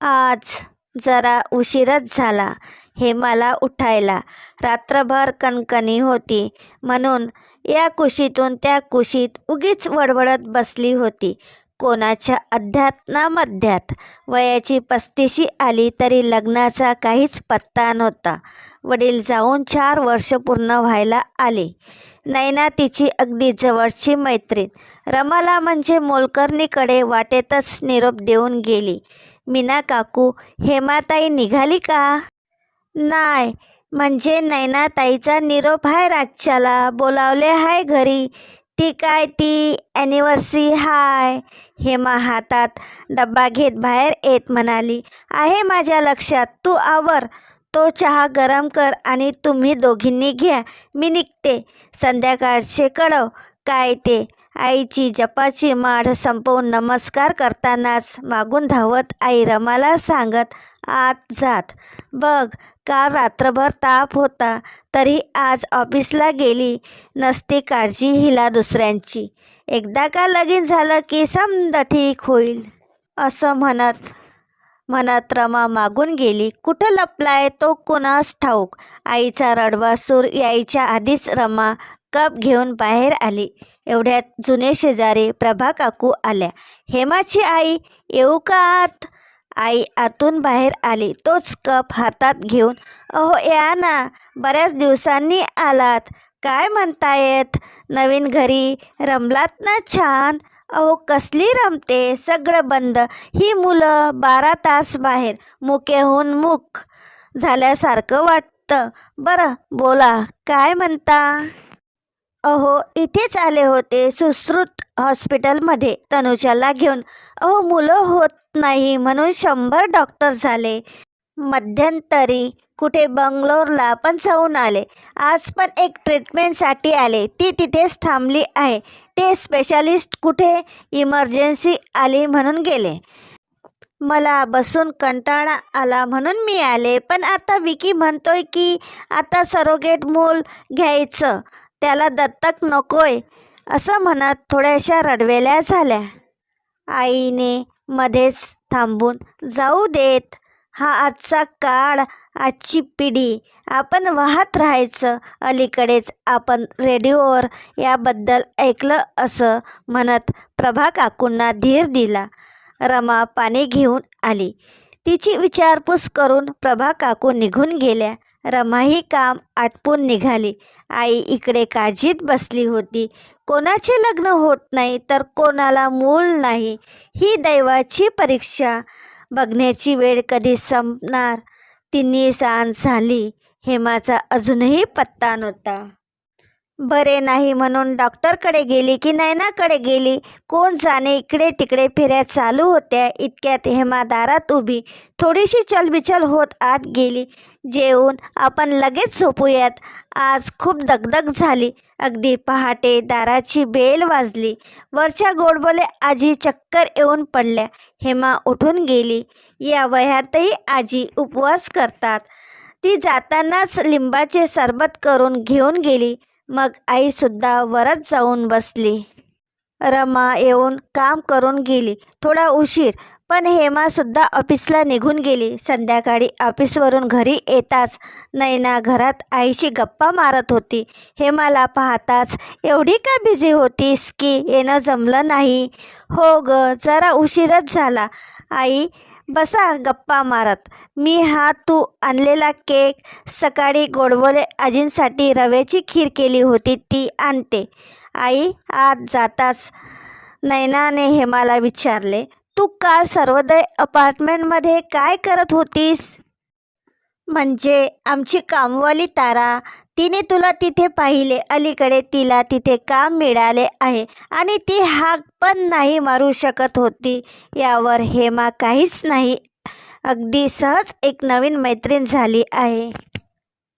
आज जरा उशीरच झाला हे मला उठायला. रात्रभर कणकणी होती. म्हणून या कुशीतून त्या कुशीत उगीच वडवडत बसली होती. कोणाच्या अध्यात ना मध्यात वयाची पस्तीशी आली तरी लग्नाचा काहीच पत्ता नव्हता. वडील जाऊन चार वर्ष पूर्ण व्हायला आले. नैना तिची अगदी जवळची मैत्रीण. रमाला म्हणजे मोलकर्णीकडे वाटेतच निरोप देऊन गेली. मीना काकू हेमाताई निघाली का? नाही म्हणजे नैनाताईचा निरोप आहे रातच्याला. बोलावले हाय घरी. ती काय ती ॲनिव्हर्सरी हाय? हेमा हातात डब्बा घेत बाहेर येत म्हणाली. आहे माझ्या लक्षात. तू आवर. तो चहा गरम कर आणि तुम्ही दोघींनी घ्या. मी निघते. संध्याकाळचे कळव. काय ते? आईची जपाची माढ संपवून नमस्कार करतानाच मागून धावत आई रमाला सांगत आत जात. बघ काल रात्रभर ताप होता तरी आज ऑफिसला गेली. नसती काळजी हिला दुसऱ्यांची. एकदा का लगीन झालं की समद ठीक होईल. असं म्हणत म्हणत रमा मागून गेली. कुठं लपलाय तो कुणास ठाऊक? आईचा रडवा सूर यायच्या आधीच रमा कप घेऊन बाहेर आली. एवढ्यात जुने शेजारी प्रभा काकू आल्या. हेमाची आई येऊ का आत? आई आतून बाहेर आली. तोच कप हातात घेऊन अहो या ना. बऱ्याच दिवसांनी आलात. काय म्हणतायत? नवीन घरी रमलात ना छान? अहो कसली रमते? सगळं बंद. ही मुलं बारा तास बाहेर मुकेहून मूक झाल्यासारखं वाटतं. बरं बोला. काय म्हणता? अहो इथेच आले होते सुश्रुत हॉस्पिटलमध्ये तनुजाला घेऊन. अहो मुलं होत नाही म्हणून शंभर डॉक्टर झाले. मध्यंतरी कुठे बंगलोरला पण जाऊन आले. आज पण एक ट्रीटमेंटसाठी आले. ती तिथेच थांबली आहे. ते स्पेशालिस्ट कुठे? इमर्जन्सी आली म्हणून गेले. मला बसून कंटाळा आला म्हणून मी आले. पण आता विकी म्हणतोय की आता सरोगेट मूल घ्यायचं. त्याला दत्तक नकोय असं म्हणत थोड्याशा रडवेल्या झाल्या. आईने मध्येच थांबून जाऊ देत हा आजचा काळ आजची पिढी आपण वाहत राहायचं अलीकडेच आपण रेडिओवर याबद्दल ऐकलं असं म्हणत प्रभा काकूंना धीर दिला. रमा पाणी घेऊन आली. तिची विचारपूस करून प्रभा काकू निघून गेल्या. रमाही काम आटपून निघाली. आई इकडे काळजीत बसली होती. कोणाचे लग्न होत नाही तर कोणाला मूल नाही. ही दैवाची परीक्षा. बघण्याची वेळ कधी संपणार? तिन्ही सांज झाली. हेमाचा अजूनही पत्ता नव्हता. बरे नाही म्हणून डॉक्टरकडे गेली की नैनाकडे गेली? कोण जाणे इकडे तिकडे फिऱ्या चालू होत्या? इतक्यात हेमा दारात उभी थोडीशी चलबिचल होत आत गेली. जेवून आपण लगेच झोपूयात. आज खूप दगदग झाली. अगदी पहाटे दाराची बेल वाजली. वरच्या गोडबोले आजी चक्कर येऊन पडल्या. हेमा उठून गेली. या वयातही आजी उपवास करतात. ती जातानाच लिंबाचे सरबत करून घेऊन गेली. मग आईसुद्धा वरच जाऊन बसली. रमा येऊन काम करून गेली. थोडा उशीर पण हेमासुद्धा ऑफिसला निघून गेली. संध्याकाळी ऑफिसवरून घरी येताच नैना घरात आईशी गप्पा मारत होती. हेमाला पाहताच एवढी का बिझी होतीस की? येणं जमलं नाही. हो ग जरा उशीरच झाला. आई बसा गप्पा मारत. मी हा तू आणलेला केक सकाळी गोडबोले आजींसाठी रव्याची खीर केली होती ती आणते. आई आत जाताच नैनाने हेमाला विचारले तू काल सर्वोदय अपार्टमेंटमध्ये काय करत होतीस? म्हणजे आमची कामवाली तारा तिने तुला तिथे पाहिले. अलीकडे तिला तिथे काम मिळाले आहे आणि ती हाक पण नाही मारू शकत होती. यावर हेमा काहीच नाही. अगदी सहज एक नवीन मैत्रीण झाली आहे.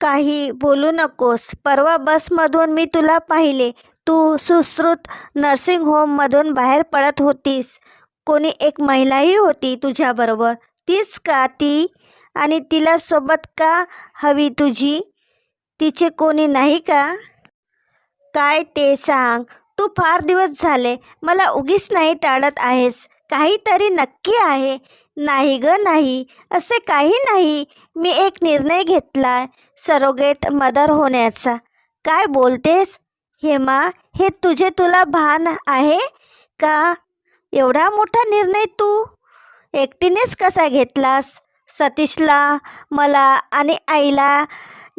काही बोलू नकोस. परवा बसमधून मी तुला पाहिले. तू सुश्रुत नर्सिंग होममधून बाहेर पडत होतीस. कोणी एक महिलाही होती तुझ्याबरोबर. तीच का ती? आणि तिला सोबत का हवी तुझी? तिचे कोणी नाही का? काय ते सांग. तू फार दिवस झाले मला उगीच नाही टाळत आहेस. काहीतरी नक्की आहे. नाही ग नाही. असे काही नाही. मी एक निर्णय घेतला सरोगेट मदर होण्याचा. काय बोलतेस? हेमा हे तुझे तुला भान आहे का? एवढा मोठा निर्णय तू एकटीनेच कसा घेतलास? सतीशला मला आणि आईला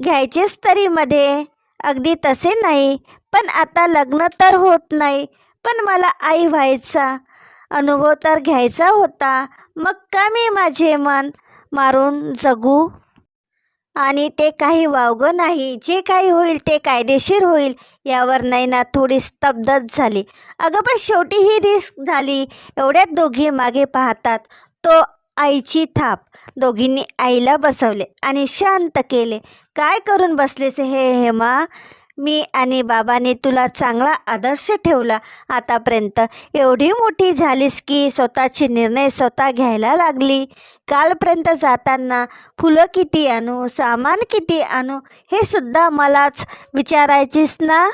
घ्यायचेच तरी मध्ये अगदी तसे नाही पण आता लग्न तर होत नाही पण मला आई व्हायचा. अनुभव तर घ्यायचा होता मग का मी माझे मन मारून जगू? आणि ते काही वावगं नाही जे काही होईल ते कायदेशीर होईल यावर नैना थोडी स्तब्धच झाली. अगं पण शेवटी ही रिस्क झाली. एवढ्यात दोघी मागे पाहतात तो आईची थाप. दोघींनी आईला बसवले आणि शांत केले. काय करून बसलेस हे हेमा? मी आणि बाबाने तुला चांगला आदर्श ठेवला. आतापर्यंत एवढी मोठी झालीस की स्वतःचे निर्णय स्वतः घ्यायला लागली. कालपर्यंत जाताना फुलं किती आणू सामान किती आणू हे सुद्धा मलाच विचारायचीस ना?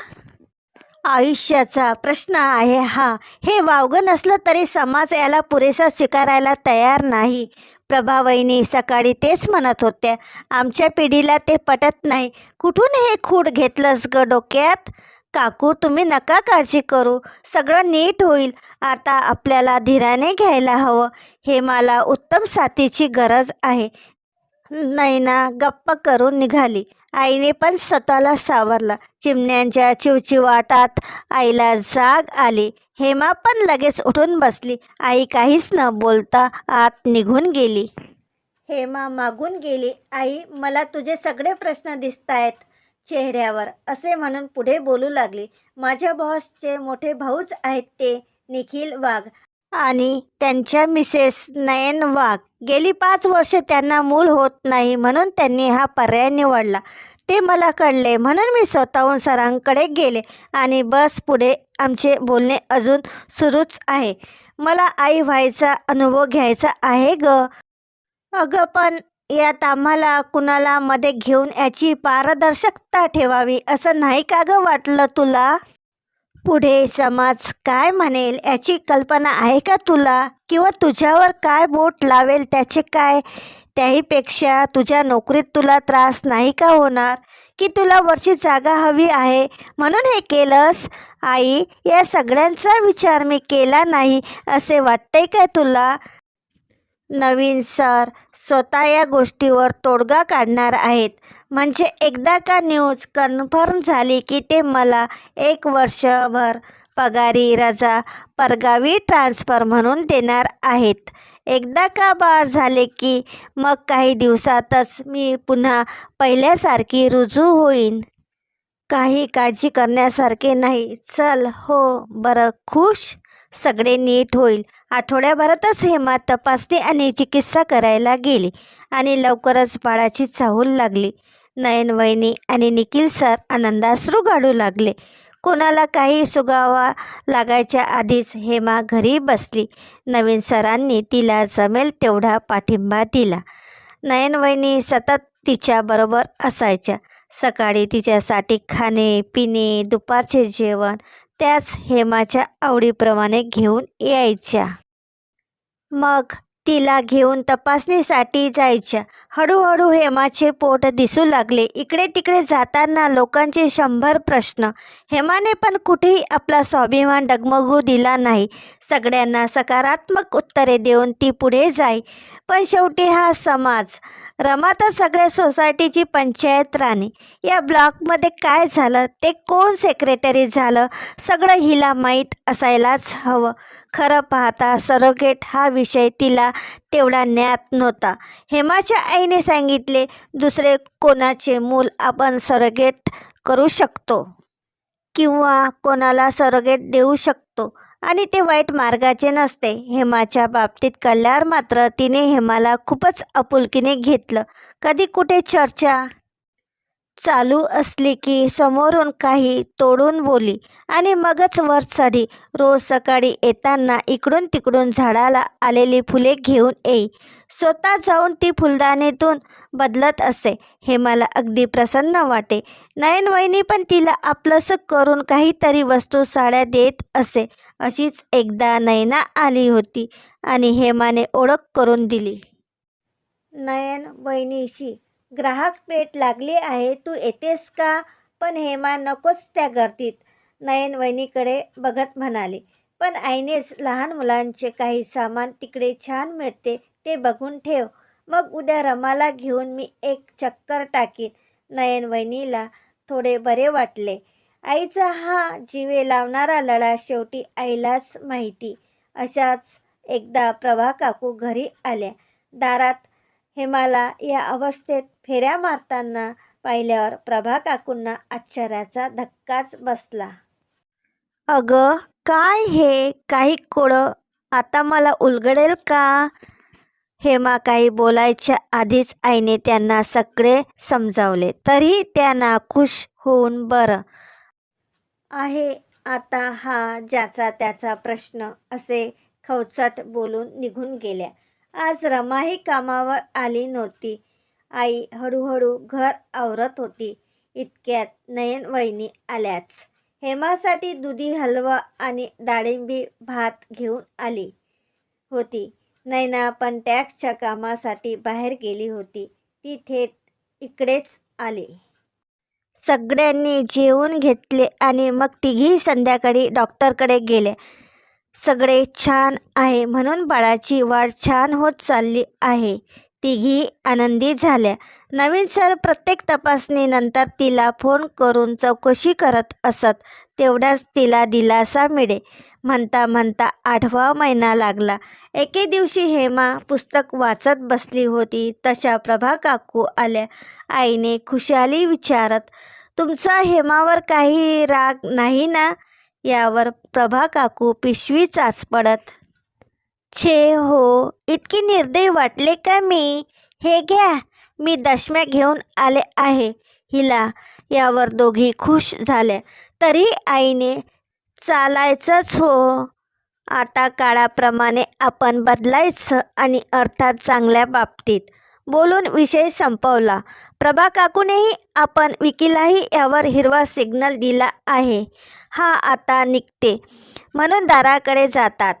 आयुष्याचा प्रश्न आहे हा. हे वावगं नसलं तरी समाज याला पुरेसा स्वीकारायला तयार नाही. प्रभावईनी सकाळी तेच म्हणत होत्या आमच्या पिढीला ते पटत नाही. कुठून हे खूड घेतलंस ग डोक्यात? काकू तुम्ही नका काळजी करू. सगळं नीट होईल. आता आपल्याला धीराने घ्यायला हवं. हे मला उत्तम साथीची गरज आहे. नैना गप्प करून निघाली. आईने पण स्वतःला सावरलं. चिमण्यांच्या चिवचिवाटात आईला जाग आली. हेमा पण लगेच उठून बसली. आई काहीच न बोलता आत निघून गेली. हेमा मागून गेली. आई मला तुझे सगळे प्रश्न दिसत आहेत चेहऱ्यावर. असे म्हणून पुढे बोलू लागली. माझ्या बॉसचे मोठे भाऊच आहेत ते. निखिल वाघ आणि त्यांच्या मिसेस नयन वाघ गेली पाच वर्ष त्यांना मूल होत नाही म्हणून त्यांनी हा पर्याय निवडला. ते मला कळले म्हणून मी स्वतःहून सरांकडे गेले आणि बस पुढे आमचे बोलणे अजून सुरूच आहे. मला आई व्हायचा अनुभव घ्यायचा आहे ग. अगं पण यात आम्हाला कुणाला मध्ये घेऊन याची पारदर्शकता ठेवावी असं नाही का गं वाटलं तुला? पुढे समाज काय म्हणेल याची कल्पना आहे का तुला? किंवा तुझ्यावर काय बोट लावेल त्याचे काय? त्याहीपेक्षा तुझ्या नोकरीत तुला त्रास नाही का होणार? की तुला वरची जागा हवी आहे? म्हणून हे केलंस? आई या सगळ्यांचा विचार मी केला नाही असे वाटतंय का तुला? नवीन सर स्वतः या गोष्टीवर तोडगा काढणार आहेत. म्हणजे एकदा का न्यूज कन्फर्म झाली की ते मला एक वर्षभर पगारी रजा परगावी ट्रान्सफर म्हणून देणार आहेत. एकदा का बाळ झाले की मग काही दिवसातच मी पुन्हा पहिल्यासारखी रुजू होईन? काही काळजी करण्यासारखे नाही. चल हो बरं. खुश? सगळे नीट होईल. आठवड्याभरातच हेमा तपासणी आणि चिकित्सा करायला गेली आणि लवकरच बाळाची चाहूल लागली. नयनवहिनी आणि निखिल सर आनंदाश्रू गाडू लागले. कोणाला काही सुगावा लागायच्या आधीच हेमा घरी बसली. नवीन सरांनी तिला जमेल तेवढा पाठिंबा दिला. नयनवहिनी सतत तिच्याबरोबर असायच्या. सकाळी तिच्यासाठी खाणे पिणे दुपारचे जेवण त्याच हेमाच्या आवडीप्रमाणे घेऊन यायच्या. मग तिला घेऊन तपासणीसाठी जायच्या. हळूहळू हेमाचे पोट दिसू लागले. इकडे तिकडे जाताना लोकांचे शंभर प्रश्न. हेमाने पण कुठेही आपला स्वाभिमान डगमगू दिला नाही. सगळ्यांना सकारात्मक उत्तरे देऊन ती पुढे जाई पण शेवटी हा समाज रमा तर सगळ्या सोसायटीची पंचायत राणी. या ब्लॉकमध्ये काय झालं? ते कोण सेक्रेटरी झालं? सगळं हिला माहीत असायलाच हवं. खरं पाहता सरोगेट हा विषय तिला तेवढा ज्ञात नव्हता. हेमाच्या आईने सांगितले दुसरे कोणाचे मूल आपण सरोगेट करू शकतो किंवा कोणाला सरोगेट देऊ शकतो. आणि ते वाईट मार्गाचे नसते. हेमाच्या बाबतीत कळल्यावर मात्र तिने हेमाला खूपच आपुलकीने घेतलं. कधी कुठे चर्चा? चालू असली की समोरून काही तोडून बोली आणि मगच वर चढी. रोज सकाळी येताना इकडून तिकडून झाडाला आलेली फुले घेऊन येई. स्वतः जाऊन ती फुलदाणीतून बदलत असे. हे मला अगदी प्रसन्न वाटे. नयनवहिनी पण तिला आपलंसं करून काहीतरी वस्तू साड्या देत असे. अशीच एकदा नयना आली होती आणि हेमाने ओळख करून दिली. नयन वहिनीशी ग्राहक पेट लागली आहे तू येतेस का? पण हेमा नकोच त्या गर्दीत नयन वहिनीकडे बघत म्हणाली. पण आईनेच लहान मुलांचे काही सामान तिकडे छान मिळते ते बघून ठेव. मग उद्या रमाला घेऊन मी एक चक्कर टाकीन. नयन वहिनीला थोडे बरे वाटले. आईचा हा जीवे लावणारा लढा शेवटी आईलाच माहिती. अशाच एकदा प्रभा काकू घरी आल्या. दारात हेमाला या अवस्थेत फेऱ्या मारताना पाहिल्यावर प्रभा काकूंना आश्चर्याचा धक्काच बसला. अगं काय हे? काही कोडं आता मला उलगडेल का? हेमा काही बोलायच्या आधीच आईने त्यांना सगळे समजावले तरी त्यांना खुश होऊन बरं. आहे आता हा ज्याचा त्याचा प्रश्न असे खवचट बोलून निघून गेल्या. आज रमाही कामावर आली नव्हती. आई हळूहळू घर आवरत होती. इतक्यात नयन वहिनी आल्याच. हेमासाठी दुधी हलवा आणि डाळिंबी भात घेऊन आली होती. नैना पण टॅक्सच्या कामासाठी बाहेर गेली होती. ती थेट इकडेच आली. सगळ्यांनी जेवून घेतले आणि मग तिघी संध्याकाळी डॉक्टरकडे गेले. सगळे छान आहे म्हणून बाळाची वाढ छान होत चालली आहे. तिघी आनंदी झाल्या. नवीन सर प्रत्येक तपासणीनंतर तिला फोन करून चौकशी करत असत. तेवढ्याच तिला दिलासा मिळे म्हणता म्हणता आठवा महिना लागला. एके दिवशी हेमा पुस्तक वाचत बसली होती. तशा प्रभा काकू आल्या. आईने खुशाली विचारत तुमचा हेमावर काही राग नाही ना? यावर प्रभा काकू पिशवी चाचपडत छे हो इतकी निर्दयी वाटले का मी? हे घ्या मी दशम्या घेऊन आले आहे. हिला यावर दोघी खुश झाल्या तरी आईने चालायचंच हो. आता काळाप्रमाणे आपण बदलायचं आणि अर्थात चांगल्या बाबतीत. बोलून विषय संपवला. प्रभा काकूनेही आपण विकीलाही यावर हिरवा सिग्नल दिला आहे. हा आता निघते. म्हणून दाराकडे जातात.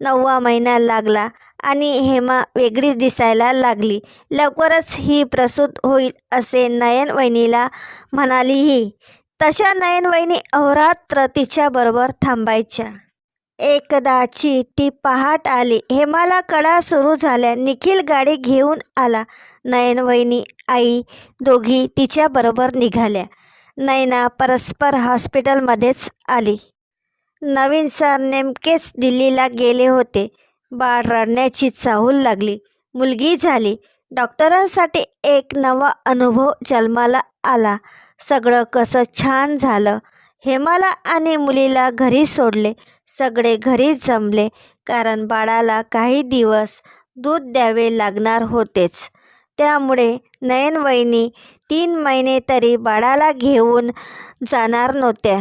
नववा महिना लागला आणि हेमा वेगळीच दिसायला लागली. लवकरच ही प्रसूत होईल असे नयन वहिनीला म्हणालीही. तशा नयन वहिनी अहोरात्र तिच्याबरोबर थांबायच्या. एकदाची ती पहाट आली. हेमाला कडा सुरू झाल्या. निखिल गाडी घेऊन आला. नयनवहिनी आई दोघी तिच्याबरोबर निघाल्या. नयना परस्पर हॉस्पिटलमध्येच आली. नवीन सर नेमकेच दिल्लीला गेले होते. बाळ रडण्याची चाहूल लागली. मुलगी झाली. डॉक्टरांसाठी एक नवा अनुभव जन्माला आला. सगळं कसं छान झालं. हेमाला आणि मुलीला घरी सोडले. सगळे घरी जमले कारण बाळाला काही दिवस दूध द्यावे लागणार होतेच. त्यामुळे नयनवहिनी तीन महिने तरी बाळाला घेऊन जाणार नव्हत्या.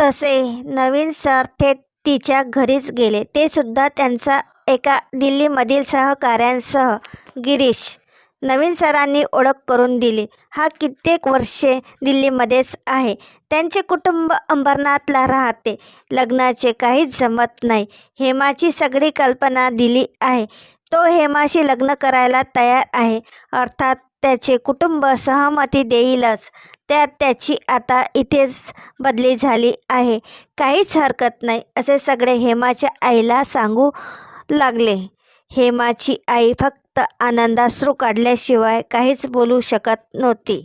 तसे नवीन सर थेट तिच्या घरीच गेले. ते सुद्धा त्यांचा एका दिल्लीमधील सहकाऱ्यांसह. गिरीश नवीन सरांनी ओळख करून दिली. हा कित्येक वर्षे दिल्लीमध्येच आहे. त्यांचे कुटुंब अंबरनाथला राहते. लग्नाचे काहीच जमत नाही. हेमाची सगळी कल्पना दिली आहे. तो हेमाशी लग्न करायला तयार आहे. अर्थात त्याचे कुटुंब सहमती देईलच. त्यात त्याची आता इथेच बदली झाली आहे. काहीच हरकत नाही असे सगळे हेमाच्या आईला सांगू लागले. हेमाची आई फक्त आनंदाश्रू काढल्याशिवाय काहीच बोलू शकत नव्हती.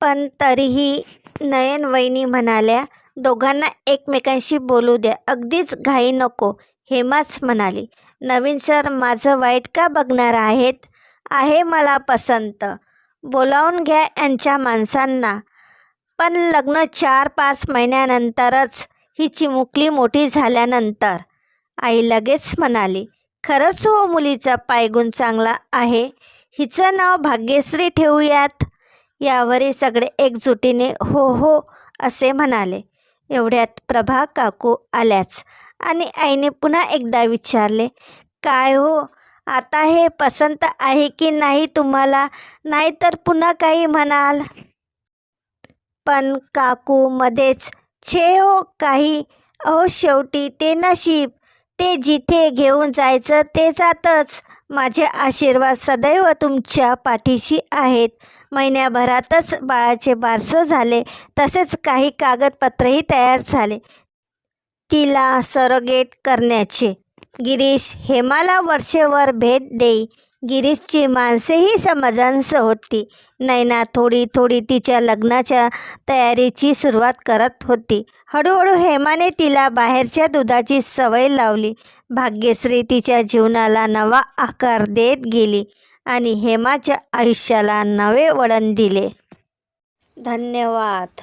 पण तरीही नयन वहिनी म्हणाल्या दोघांना एकमेकांशी बोलू द्या. अगदीच घाई नको हेमाच म्हणाली. नवीन सर माझं वाईट का बघणार आहेत? आहे मला पसंत. बोलावून घ्या यांच्या माणसांना. पण लग्न चार पाच महिन्यानंतरच ही चिमुकली मोठी झाल्यानंतर आई लगेच म्हणाली. खरंच हो मुलीचा पायगुण चांगला आहे. हिचं नाव भाग्यश्री ठेवूयात. यावरही सगळे एकजुटीने हो हो असे म्हणाले. एवढ्यात प्रभा काकू आल्याच आणि आईने पुन्हा एकदा विचारले काय हो आता हे पसंत आहे की नाही तुम्हाला? नाहीतर पुन्हा काही म्हणाल? पण काकू मध्येच छे हो काही. अहो शेवटी ते नशीब. ते जिथे घेऊन जायचं ते जातच. माझे आशीर्वाद सदैव तुमच्या पाठीशी आहेत. महिन्याभरातच बाळाचे बारसं झाले. तसेच काही कागदपत्रही तयार झाले. तिला सरोगेट करण्याचे. गिरीश हेमाला वर्षेवर भेट देई. गिरीशची माणसेही समजांस होती. नैना थोडी थोडी तिच्या लग्नाच्या तयारीची सुरुवात करत होती. हळूहळू हेमाने तिला बाहेरच्या दुधाची सवय लावली. भाग्यश्री तिच्या जीवनाला नवा आकार देत गेली आणि हेमाच्या आयुष्याला नवे वळण दिले. धन्यवाद.